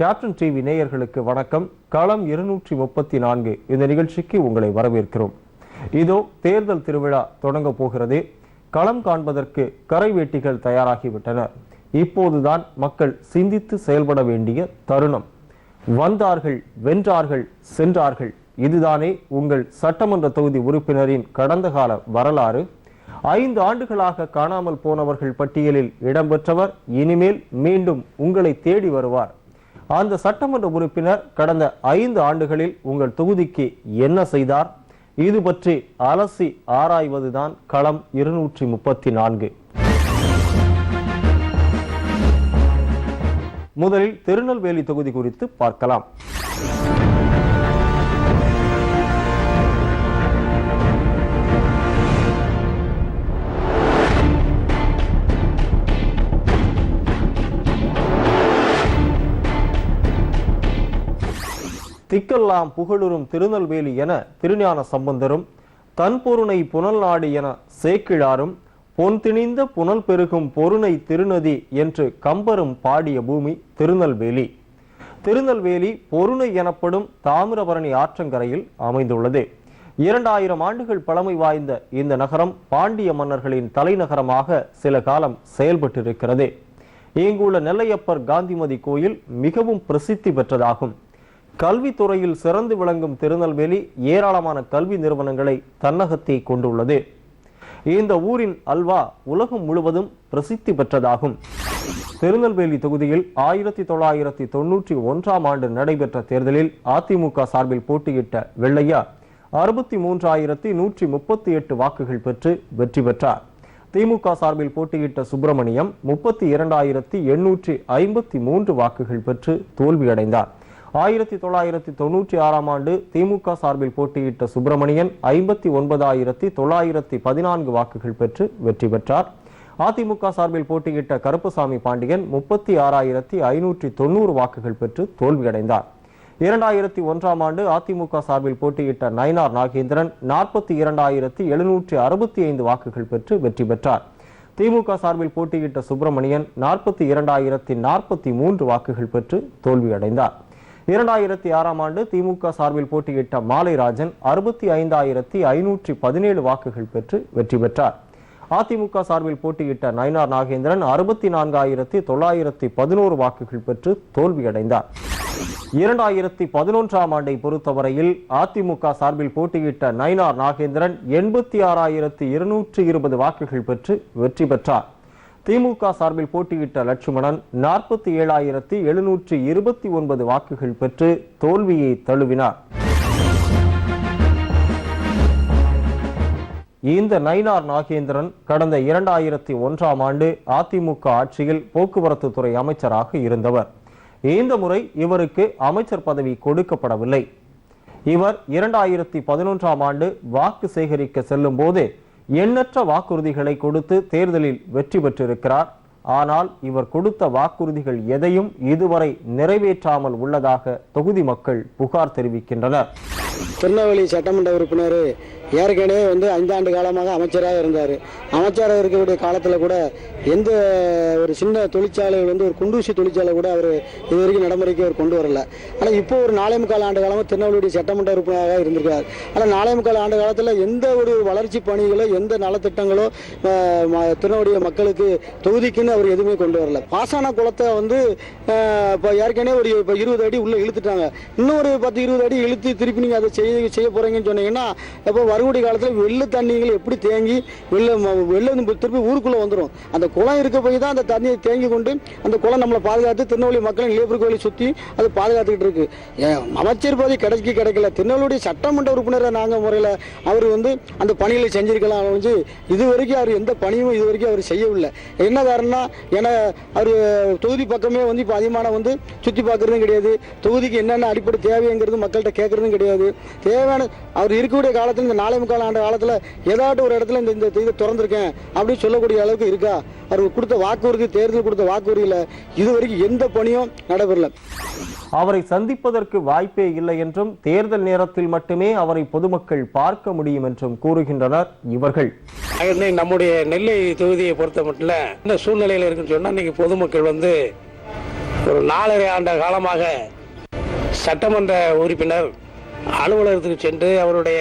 Captain TV நேயர்களுக்கு வணக்கம். களம் இருநூற்றி முப்பத்தி நான்கு. இந்த நிகழ்ச்சிக்கு உங்களை வரவேற்கிறோம். இதோ தேர்தல் திருவிழா தொடங்க போகிறது. களம் காண்பதற்கு கரை வேட்டிகள் தயாராகிவிட்டன. இப்போதுதான் மக்கள் சிந்தித்து செயல்பட வேண்டிய தருணம். வந்தார்கள் வென்றார்கள் சென்றார்கள். இதுதானே உங்கள் சட்டமன்ற தொகுதி உறுப்பினரின் கடந்த கால வரலாறு. ஐந்து ஆண்டுகளாக காணாமல் போனவர்கள் பட்டியலில் இடம்பெற்றவர் இனிமேல் மீண்டும் உங்களை தேடி வருவார். அந்த சட்டமன்ற உறுப்பினர் கடந்த ஐந்து ஆண்டுகளில் உங்கள் தொகுதிக்கு என்ன செய்தார்? இது பற்றி அலசி ஆராய்வதுதான் களம் இருநூற்றி முப்பத்தி நான்கு. முதலில் திருநெல்வேலி தொகுதி குறித்து பார்க்கலாம். திக்கெல்லாம் புகழுறும் திருநெல்வேலி என திருஞான சம்பந்தரும் தன்பொருணை புனல் நாடு என சேக்கிழாரும் பொன் திணிந்த புனல் பெருகும் பொருணை திருநதி என்று கம்பரும் பாடிய பூமி திருநெல்வேலி. திருநெல்வேலி பொருணை எனப்படும் தாமிரபரணி ஆற்றங்கரையில் அமைந்துள்ளது. இரண்டாயிரம் ஆண்டுகள் பழமை வாய்ந்த இந்த நகரம் பாண்டிய மன்னர்களின் தலைநகரமாக சில காலம் செயல்பட்டிருக்கிறது. இங்குள்ள நெல்லையப்பர் காந்திமதி கோயில் மிகவும் பிரசித்தி பெற்றதாகும். கல்வித்துறையில் சிறந்து விளங்கும் திருநெல்வேலி ஏராளமான கல்வி நிறுவனங்களை தன்னகத்தை கொண்டுள்ளது. இந்த ஊரின் அல்வா உலகம் முழுவதும் பிரசித்தி பெற்றதாகும். திருநெல்வேலி தொகுதியில் ஆயிரத்தி தொள்ளாயிரத்தி தொன்னூற்றி ஒன்றாம் ஆண்டு நடைபெற்ற தேர்தலில் அதிமுக சார்பில் போட்டியிட்ட வெள்ளையா அறுபத்தி மூன்றாயிரத்தி நூற்றி முப்பத்தி எட்டு வாக்குகள் பெற்று வெற்றி பெற்றார். திமுக சார்பில் போட்டியிட்ட சுப்பிரமணியம் முப்பத்தி இரண்டாயிரத்தி எண்ணூற்றி ஐம்பத்தி மூன்று வாக்குகள் பெற்று தோல்வியடைந்தார். ஆயிரத்தி தொள்ளாயிரத்தி தொன்னூற்றி ஆறாம் ஆண்டு திமுக சார்பில் போட்டியிட்ட சுப்பிரமணியன் ஐம்பத்தி ஒன்பதாயிரத்தி தொள்ளாயிரத்தி பதினான்கு வாக்குகள் பெற்று வெற்றி பெற்றார். அதிமுக சார்பில் போட்டியிட்ட கருப்பசாமி பாண்டியன் முப்பத்தி ஆறாயிரத்தி ஐநூற்றி தொண்ணூறு வாக்குகள் பெற்று தோல்வியடைந்தார். இரண்டாயிரத்தி ஒன்றாம் ஆண்டு அதிமுக சார்பில் போட்டியிட்ட நயனார் நாகேந்திரன் நாற்பத்தி இரண்டாயிரத்தி எழுநூற்றி அறுபத்தி ஐந்து வாக்குகள் பெற்று வெற்றி பெற்றார். திமுக சார்பில் போட்டியிட்ட சுப்பிரமணியன் நாற்பத்தி இரண்டாயிரத்தி நாற்பத்தி மூன்று வாக்குகள் பெற்று தோல்வியடைந்தார். இரண்டாயிரத்தி ஆறாம் ஆண்டு திமுக சார்பில் போட்டியிட்ட மாலைராஜன் அறுபத்தி ஐந்தாயிரத்தி ஐநூற்றி பதினேழு வாக்குகள் பெற்று வெற்றி பெற்றார். அதிமுக சார்பில் போட்டியிட்ட நயினார் நாகேந்திரன் அறுபத்தி நான்காயிரத்தி தொள்ளாயிரத்தி பதினோரு வாக்குகள் பெற்று தோல்வியடைந்தார். இரண்டாயிரத்தி பதினொன்றாம் ஆண்டை பொறுத்தவரையில் அதிமுக சார்பில் போட்டியிட்ட நயினார் நாகேந்திரன் எண்பத்தி ஆறாயிரத்தி இருநூற்றி இருபது வாக்குகள் பெற்று வெற்றி பெற்றார். திமுக சார்பில் போட்டியிட்ட லட்சுமணன் நாற்பத்தி ஏழாயிரத்தி எழுநூற்றி இருபத்தி ஒன்பது வாக்குகள் பெற்று தோல்வியை தழுவினார். இந்த நயினார் நாகேந்திரன் கடந்த இரண்டாயிரத்தி ஒன்றாம் ஆண்டு அதிமுக ஆட்சியில் போக்குவரத்து துறை அமைச்சராக இருந்தவர். இந்த முறை இவருக்கு அமைச்சர் பதவி கொடுக்கப்படவில்லை. இவர் இரண்டாயிரத்தி பதினொன்றாம் ஆண்டு வாக்கு சேகரிக்க செல்லும் போது எண்ணற்ற வாக்குறுதிகளை கொடுத்து தேர்தலில் வெற்றி பெற்றிருக்கிறார். ஆனால் இவர் கொடுத்த வாக்குறுதிகள் எதையும் இதுவரை நிறைவேற்றாமல் உள்ளதாக தொகுதி மக்கள் புகார் தெரிவிக்கின்றனர். திருநெல்வேலி சட்டமன்ற உறுப்பினர் ஏற்கனவே வந்து ஐந்தாண்டு காலமாக அமைச்சராக இருந்தார். அமைச்சராக இருக்கக்கூடிய காலத்தில் கூட எந்த ஒரு சின்ன தொழிற்சாலை வந்து ஒரு குண்டூசி தொழிற்சாலை கூட அவர் இது வரைக்கும் நடைமுறைக்கு அவர் கொண்டு வரல. ஆனால் இப்போ ஒரு நாலே முக்கால் ஆண்டு காலமாக திருநெல்வேலி சட்டமன்ற உறுப்பினராக இருந்திருக்கார். ஆனால் நாலே முக்கால் ஆண்டு காலத்தில் எந்த ஒரு வளர்ச்சி பணிகளோ எந்த நலத்திட்டங்களோ திருநெல்வேலிய ம- மக்களுக்கு தொகுதிக்குன்னு அவர் எதுவுமே கொண்டு வரல. பாசான குளத்தை வந்து இப்போ ஏற்கனவே ஒரு இப்போ இருபது அடி உள்ளே இழுத்துட்டாங்க. இன்னும் ஒரு பத்து இருபது அடி இழுத்து திருப்பி நீங்கள் அதை செய்ய செய்ய போகிறீங்கன்னு சொன்னீங்கன்னா இப்போ வருகுடி காலத்தில் வெள்ள தண்ணிகள் எப்படி தேங்கி வெள்ள வெள்ள திருப்பி ஊருக்குள்ளே வந்துடும் அந்த குளம் இருக்க போய் தான் அந்த தண்ணியை தேங்கி கொண்டு அந்த குளம் நம்மளை பாதுகாத்து திருநெல்வேலி மக்களின் லேபர் கோயிலை சுற்றி அது பாதுகாத்துக்கிட்டு இருக்குது அமைச்சர் பதவி கிடைக்க கிடைக்கல. திருநெல்வேலி சட்டமன்ற உறுப்பினரை நாங்கள் முறையில் அவர் வந்து அந்த பணிகளை செஞ்சிருக்கலாம் வந்து இது வரைக்கும் அவர் எந்த பணியும் இது வரைக்கும் அவர் செய்யவில்லை. என்ன காரணம்னா ஏன்னா அவர் தொகுதி பக்கமே வந்து இப்போ அதிகமான வந்து சுற்றி பார்க்குறதும் கிடையாது. தொகுதிக்கு என்னென்ன அடிப்படை தேவைங்கிறது மக்கள்கிட்ட கேட்குறதும் கிடையாது. தேவையான அவர் இருக்கக்கூடிய காலத்தில் இந்த நாலே முக்கால் ஆண்டு காலத்தில் ஏதாட்டும் ஒரு இடத்துல இந்த இந்த இதை திறந்திருக்கேன் அப்படின்னு சொல்லக்கூடிய அளவுக்கு இருக்கா? அவர் கொடுத்த வாக்குறுதி தேர்தல் கொடுத்த வாக்குறுதியில் இது வரைக்கும் எந்த பணியும் நடைபெறல. அவரை சந்திப்பதற்கு வாய்ப்பே இல்லை என்றும் தேர்தல் நேரத்தில் மட்டுமே அவரை பொதுமக்கள் பார்க்க முடியும் என்றும் கூறுகின்றனர் இவர்கள். நம்முடைய நெல்லை தொகுதியை பொறுத்த மட்டும் இந்த சூழ்நிலையில் இருக்குன்னு சொன்னா இன்னைக்கு பொதுமக்கள் வந்து ஒரு நாலரை ஆண்டு காலமாக சட்டமன்ற உறுப்பினர் அலுவலகத்துக்கு சென்று அவருடைய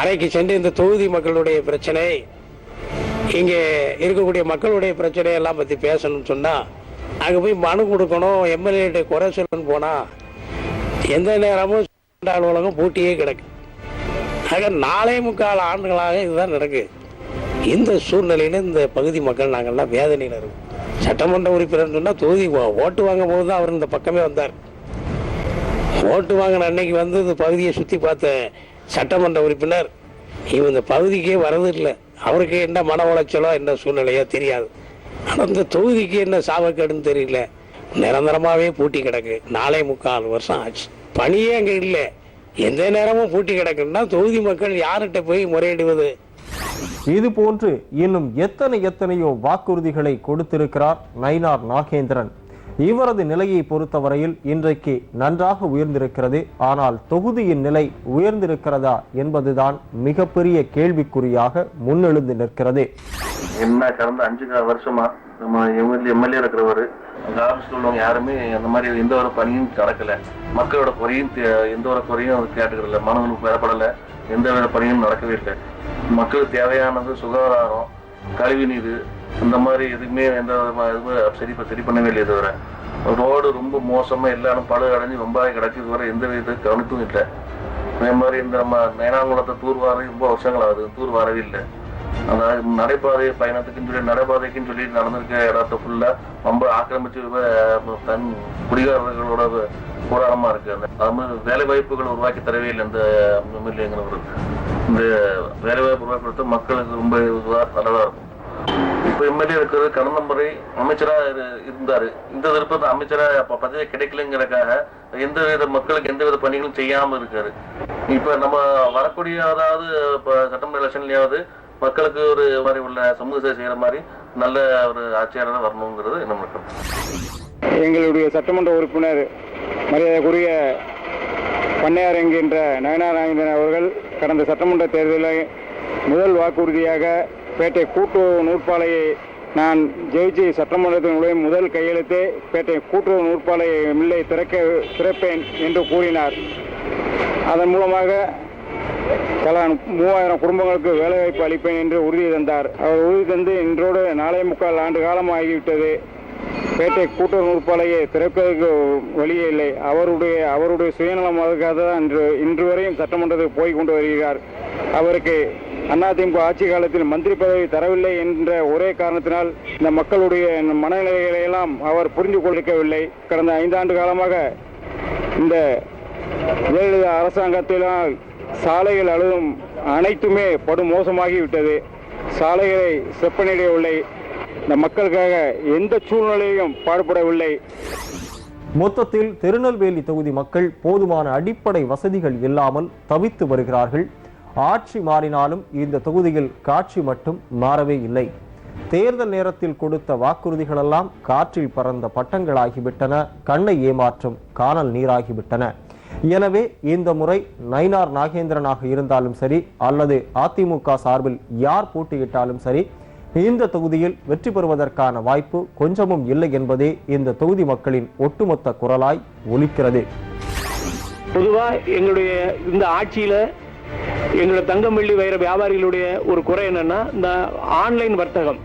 அறைக்கு சென்று இந்த தொகுதி மக்களுடைய பிரச்சனை இங்கே இருக்கக்கூடிய மக்களுடைய பிரச்சனை எல்லாம் பற்றி பேசணும்னு சொன்னால் அங்கே போய் மனு கொடுக்கணும் எம்எல்ஏ குறை சொல்லணும்னு போனால் எந்த நேரமும் அலுவலகம் பூட்டியே கிடக்கு. ஆக நாலே முக்கால் ஆண்டுகளாக இதுதான் நடக்குது இந்த சூழ்நிலையில் இந்த பகுதி மக்கள் நாங்கள்லாம் வேதனையில் இருக்கோம். சட்டமன்ற உறுப்பினர் சொன்னால் தொகுதி ஓட்டு வாங்கும் போது தான் அவர் இந்த பக்கமே வந்தார். ஓட்டு வாங்கின அன்னைக்கு வந்து இந்த பகுதியை சுற்றி பார்த்த சட்டமன்ற உறுப்பினர் இவன் இந்த பகுதிக்கே வரதில்லை அவருக்கு என்ன மன உளைச்சலோ என்ன சூழ்நிலையோ தெரியாது. ஆனால் இந்த தொகுதிக்கு என்ன சாவக்கேடுன்னு தெரியல. நிரந்தரமாகவே பூட்டி கிடக்கு. நாலே முக்கால் வருஷம் ஆச்சு. பணியே அங்கே இல்லை. எந்த நேரமும் பூட்டி கிடக்குன்னா தொகுதி மக்கள் யார்கிட்ட போய் முறையிடுவது? இது போன்று இன்னும் எத்தனை எத்தனையோ வாக்குறுதிகளை கொடுத்திருக்கிறார் நயினார் நாகேந்திரன். இவரது நிலையை பொறுத்தவரையில் இன்றைக்கு நன்றாக உயர்ந்திருக்கிறது. ஆனால் தொகுதியின் நிலை உயர்ந்திருக்கிறதா என்பதுதான் மிகப்பெரிய கேள்விக்குறியாக முன்னெழுந்து நிற்கிறது. என்ன கடந்த அஞ்சு வருஷமா நம்ம எம்எல்ஏ எம்எல்ஏ இருக்கிறவர் அங்க ஆபீஸ்ல உள்ளவங்க யாருமே அந்த மாதிரி எந்த ஒரு பணியும் நடக்கல. மக்களோட குறையும் தே- எந்த ஒரு குறையும் அவர் கேட்டுக்கிறல மனுவும் பெறப்படல. எந்த வித பணியும் நடக்கவே இல்லை. மக்களுக்கு தேவையானது சுகாதாரம் கழிவு நீர் இந்த மாதிரி எதுவுமே எந்த விதமா எதுவும் சரி சரி பண்ணவே இல்லை தவிர ரோடு ரொம்ப மோசமாக எல்லாரும் பழு அடைஞ்சு ரொம்ப கிடக்கு வர எந்த வித கவனித்தும் இல்லை. அதே மாதிரி இந்த நம்ம நயனாங்குளத்தை தூர்வாரி ரொம்ப வருஷங்கள் ஆகுது தூர் வரவே இல்லை. அதாவது நடைபாதை பயணத்துக்குன்னு சொல்லி நடைபாதைக்குன்னு சொல்லி நடந்திருக்க இடத்த ஃபுல்லா ரொம்ப ஆக்கிரமிச்சு தன் குடிகாரர்களோட போராட்டமாக இருக்குது இருக்கு. அந்த அது மாதிரி வேலை வாய்ப்புகள் உருவாக்கி தரவே இல்லை இந்த எம்எல்ஏங்கிறவருக்கு இந்த வேலை வாய்ப்பு உருவாக்கி மக்களுக்கு ரொம்ப இதுவா நல்லதா இருக்கும். இப்ப எம்எல்ஏ இருக்கிறது கடந்த முறை அமைச்சரா இரு- இருந்தாரு. இந்த திருப்பதி அமைச்சரா அப்ப பதவி கிடைக்கலங்கிறக்காக எந்த வித மக்களுக்கு எந்த வித பணிகளும் செய்யாம இருக்காரு. இப்ப நம்ம வரக்கூடிய அதாவது இப்ப சட்டமன்ற எலெக்ஷன்லயாவது மக்களுக்கு ஒரு மாதிரி உள்ள சமூக சேவை செய்யற மாதிரி நல்ல ஒரு ஆட்சியாளராக வரணுங்கிறது நம்மளுக்கு எங்களுடைய சட்டமன்ற உறுப்பினர் மரியாதைக்குரிய பண்ணையார் என்கின்ற நயனார் அவர்கள் கடந்த சட்டமன்ற தேர்தலில் முதல் வாக்குறுதியாக பேட்டை கூட்டுறவு நூற்பாலையை நான் ஜெயிச்சு சட்டமன்றத்தின் நுழையும் முதல் கையெழுத்தே பேட்டை கூட்டுறவு நூற்பாலையை மில்லை திறக்க திறப்பேன் என்று கூறினார். அதன் மூலமாக பல மூவாயிரம் குடும்பங்களுக்கு வேலைவாய்ப்பு அளிப்பேன் என்று உறுதி தந்தார். அவர் உறுதி தந்து இன்றோடு நாளை முக்கால் ஆண்டு காலம் ஆகிவிட்டது பேட்டை கூட்டுறவு நூற்பாலையை திறப்பதற்கு வழியே இல்லை. அவருடைய அவருடைய சுயநலமாக தான் இன்று இன்று வரையும் சட்டமன்றத்தில் போய் கொண்டு வருகிறார். அவருக்கு அதிமுக ஆட்சி காலத்தில் மந்திரி பதவி தரவில்லை என்ற ஒரே காரணத்தினால் இந்த மக்களுடைய மனநிலைகளை எல்லாம் அவர் புரிந்து கொண்டிருக்கவில்லை. கடந்த ஐந்தாண்டு காலமாக இந்த ஜெயலலிதா அரசாங்கத்தினால் சாலைகள் அழுதும் அனைத்துமே படு மோசமாகிவிட்டது சாலைகளை செப்பனிடவில்லை. இந்த மக்களுக்காக எந்த சூழ்நிலையும் பாடுபடவில்லை. மொத்தத்தில் திருநெல்வேலி தொகுதி மக்கள் போதுமான அடிப்படை வசதிகள் இல்லாமல் தவித்து வருகிறார்கள். ஆட்சி மாறினாலும் இந்த தொகுதியில் காட்சி மட்டும் மாறவே இல்லை. தேர்தல் நேரத்தில் கொடுத்த வாக்குறுதிகளெல்லாம் காற்றில் பறந்த பட்டங்களாகிவிட்டன. கண்ணை ஏமாற்றும் காணல் நீராகிவிட்டன. எனவே இந்த முறை நயினார் நாகேந்திரனாக இருந்தாலும் சரி அல்லது அதிமுக சார்பில் யார் போட்டியிட்டாலும் சரி இந்த தொகுதியில் வெற்றி பெறுவதற்கான வாய்ப்பு கொஞ்சமும் இல்லை என்பதே இந்த தொகுதி மக்களின் ஒட்டுமொத்த குரலாய் ஒலிக்கிறது. பொதுவாக எங்களுடைய இந்த ஆட்சியில எங்களுடைய தங்கம் வெள்ளி வைர வியாபாரிகளுடைய ஒரு குறை என்னன்னா இந்த ஆன்லைன் வர்த்தகம்.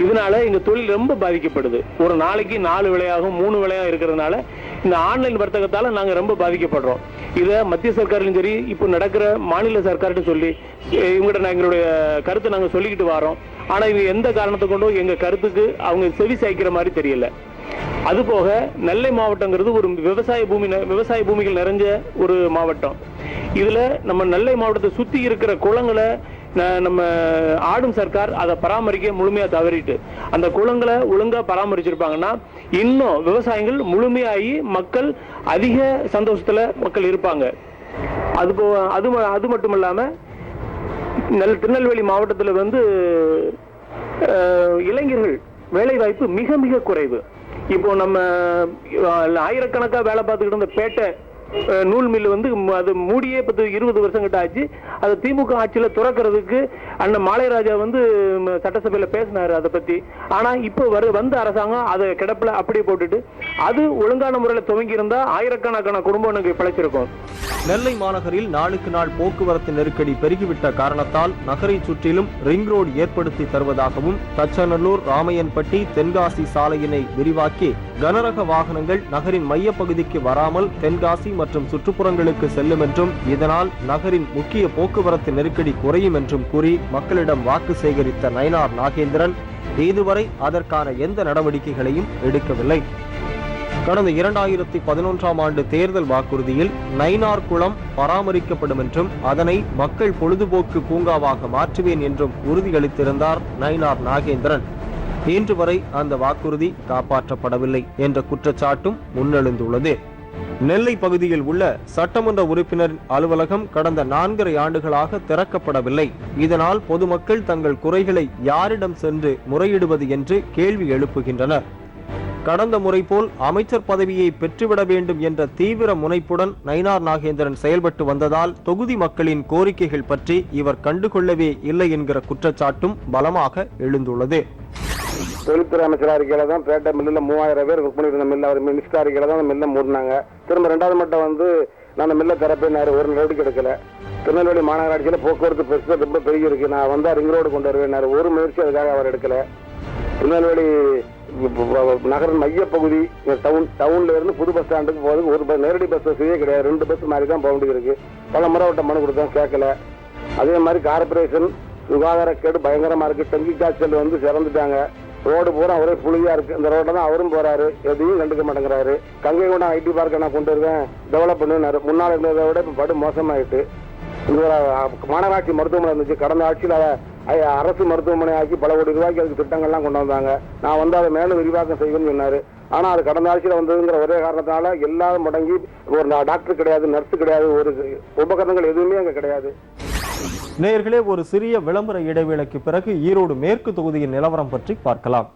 இதனால எங்கள் தொழில் ரொம்ப பாதிக்கப்படுது. ஒரு நாளைக்கு நாலு விலையாகும் மூணு விலையாக இருக்கிறதுனால இந்த ஆன்லைன் வர்த்தகத்தால் நாங்கள் ரொம்ப பாதிக்கப்படுறோம். இதை மத்திய சர்க்காரிலும் சரி இப்போ நடக்கிற மாநில சர்க்கார்கிட்ட சொல்லி எ- இவங்ககிட்ட நான் எங்களுடைய கருத்தை நாங்கள் சொல்லிக்கிட்டு வரோம். ஆனால் இது எந்த காரணத்தை கொண்டும் எங்கள் கருத்துக்கு அவங்க செவி சாய்க்கிற மாதிரி தெரியல. அதுபோக நெல்லை மாவட்டங்கிறது ஒரு விவசாய பூமி விவசாய பூமிகள் நிறைஞ்ச ஒரு மாவட்டம். இதில் நம்ம நெல்லை மாவட்டத்தை சுற்றி இருக்கிற குளங்களை நம்ம ஆடும் சர்க்கார் அதை பராமரிக்க முழுமையாக தவறிட்டு அந்த குளங்களை ஒழுங்காக பராமரிச்சிருப்பாங்கன்னா இன்னும் விவசாயிகள் முழுமையாகி மக்கள் அதிக சந்தோஷத்தில் மக்கள் இருப்பாங்க. அது போ அது ம- அது மட்டும் இல்லாமல் நெல் திருநெல்வேலி மாவட்டத்தில் வந்து இளைஞர்கள் வேலை வாய்ப்பு மிக மிக குறைவு. இப்போ நம்ம ஆயிரக்கணக்காக வேலை பார்த்துக்கிட்டு இருந்த பேட்டை நூல் மில் வந்து அது மூடியே பத்து இருபது வருஷம் கிட்ட ஆச்சு. அதை திமுக ஆட்சியில் துறக்கிறதுக்கு அண்ணன் மாலைராஜா வந்து சட்டசபையில் பேசினார் அதை பற்றி ஆனால் இப்போ வர வந்த அரசாங்கம் அதை கிடப்பில் அப்படியே போட்டுட்டு அது ஒழுங்கான முறையில் துவங்கி இருந்தால் ஆயிரக்கணக்கான குடும்பம் எனக்கு பிழைச்சிருக்கும். நெல்லை மாநகரில் நாளுக்கு நாள் போக்குவரத்து நெருக்கடி பெருகிவிட்ட காரணத்தால் நகரை சுற்றிலும் ரிங் ரோடு ஏற்படுத்தி தருவதாகவும் தச்சநல்லூர் ராமையன்பட்டி தென்காசி சாலையினை விரிவாக்கி கனரக வாகனங்கள் நகரின் மையப்பகுதிக்கு வராமல் தென்காசி மற்றும் சுற்றுப்புறங்களுக்கு செல்லும் என்றும் இதனால் நகரின் முக்கிய போக்குவரத்து நெருக்கடி குறையும் என்றும் கூறி மக்களிடம் வாக்கு சேகரித்த நயனார் நாகேந்திரன் இதுவரை அதற்கான எந்த நடவடிக்கைகளையும் எடுக்கவில்லை. கடந்த இரண்டாயிரத்தி பதினொன்றாம் ஆண்டு தேர்தல் வாக்குறுதியில் நைனார் குளம் பராமரிக்கப்படும் என்றும் அதனை மக்கள் பொழுதுபோக்கு பூங்காவாக மாற்றுவேன் என்றும் உறுதியளித்திருந்தார் நைனார் நாகேந்திரன். இன்று வரை அந்த வாக்குறுதி காப்பாற்றப்படவில்லை என்ற குற்றச்சாட்டும் முன்னெழுந்துள்ளது. நெல்லை பகுதியில் உள்ள சட்டமன்ற உறுப்பினரின் அலுவலகம் கடந்த நான்கரை ஆண்டுகளாக திறக்கப்படவில்லை. இதனால் பொதுமக்கள் தங்கள் குறைகளை யாரிடம் சென்று முறையிடுவது என்று கேள்வி எழுப்புகின்றனர். கடந்த முறை போல் அமைச்சர் பதவியை பெற்றுவிட வேண்டும் என்ற தீவிர முனைப்புடன் நயினார் நாகேந்திரன் செயல்பட்டு வந்ததால் தொகுதி மக்களின் கோரிக்கைகள் பற்றி இவர் கண்டுகொள்ளவே இல்லை என்கிற குற்றச்சாட்டும் பலமாக எழுந்துள்ளது. தொழில்துறை அமைச்சராக இருக்கையில தான் பேட்டை மில்லில் மூவாயிரம் பேர் ஒர்க் பண்ணியிருந்த மில்ல அவர் மினிஸ்டராக இருக்கையில தான் அந்த மில்லை மூடினாங்க. திரும்ப ரெண்டாவது மட்டும் வந்து நான் அந்த மில்லை திறப்பேனாரு ஒரு நடவடிக்கை எடுக்கல. திருநெல்வேலி மாநகராட்சியில் போக்குவரத்து பெருசாக ரொம்ப பெருகி இருக்கு. நான் வந்தால் ரிங் ரோடு கொண்டு வருவேனாரு ஒரு முயற்சி அதுக்காக அவர் எடுக்கல. திருநெல்வேலி நகரின் மையப்பகுதி டவுன் டவுன்ல இருந்து புது பஸ் ஸ்டாண்டுக்கு போகிறதுக்கு ஒரு பஸ் நேரடி பஸ் வசதியே கிடையாது. ரெண்டு பஸ் மாதிரி தான் போக வேண்டியது இருக்கு. பல முறை விட்ட மனு கொடுத்தோம் கேட்கல. அதே மாதிரி கார்பரேஷன் சுகாதாரக்கேடு பயங்கரமாக இருக்குது டெங்கு காய்ச்சல் வந்து சிறந்துட்டாங்க. ரோடு பூரா ஒரே புளியா இருக்கு. இந்த ரோட்ல தான் அவரும் போறாரு. எதையும் கண்டுக்க மாட்டேங்கிறாரு. கங்கை கொண்டா ஐடி பார்க்க நான் கொண்டு இருக்கேன் டெவலப் பண்ணுனாரு முன்னாள் இருந்ததை விட இப்ப படு மோசமாயிட்டு. இந்த மாநகராட்சி மருத்துவமனை இருந்துச்சு. கடந்த ஆட்சியில் அதை அரசு மருத்துவமனை ஆக்கி பல கோடி ரூபாய்க்கு அதுக்கு திட்டங்கள்லாம் கொண்டு வந்தாங்க. நான் வந்து அதை மேலும் விரிவாக்கம் செய்வேன்னு சொன்னாரு. ஆனா அது கடந்த ஆட்சியில் வந்ததுங்கிற ஒரே காரணத்தினால எல்லாரும் முடங்கி ஒரு டாக்டர் கிடையாது நர்ஸ் கிடையாது ஒரு உபகரணங்கள் எதுவுமே அங்கே கிடையாது. நேயர்களே ஒரு சிறிய விளம்பர இடைவேளைக்கு பிறகு ஈரோடு மேற்கு தொகுதியின் நிலவரம் பற்றி பார்க்கலாம்.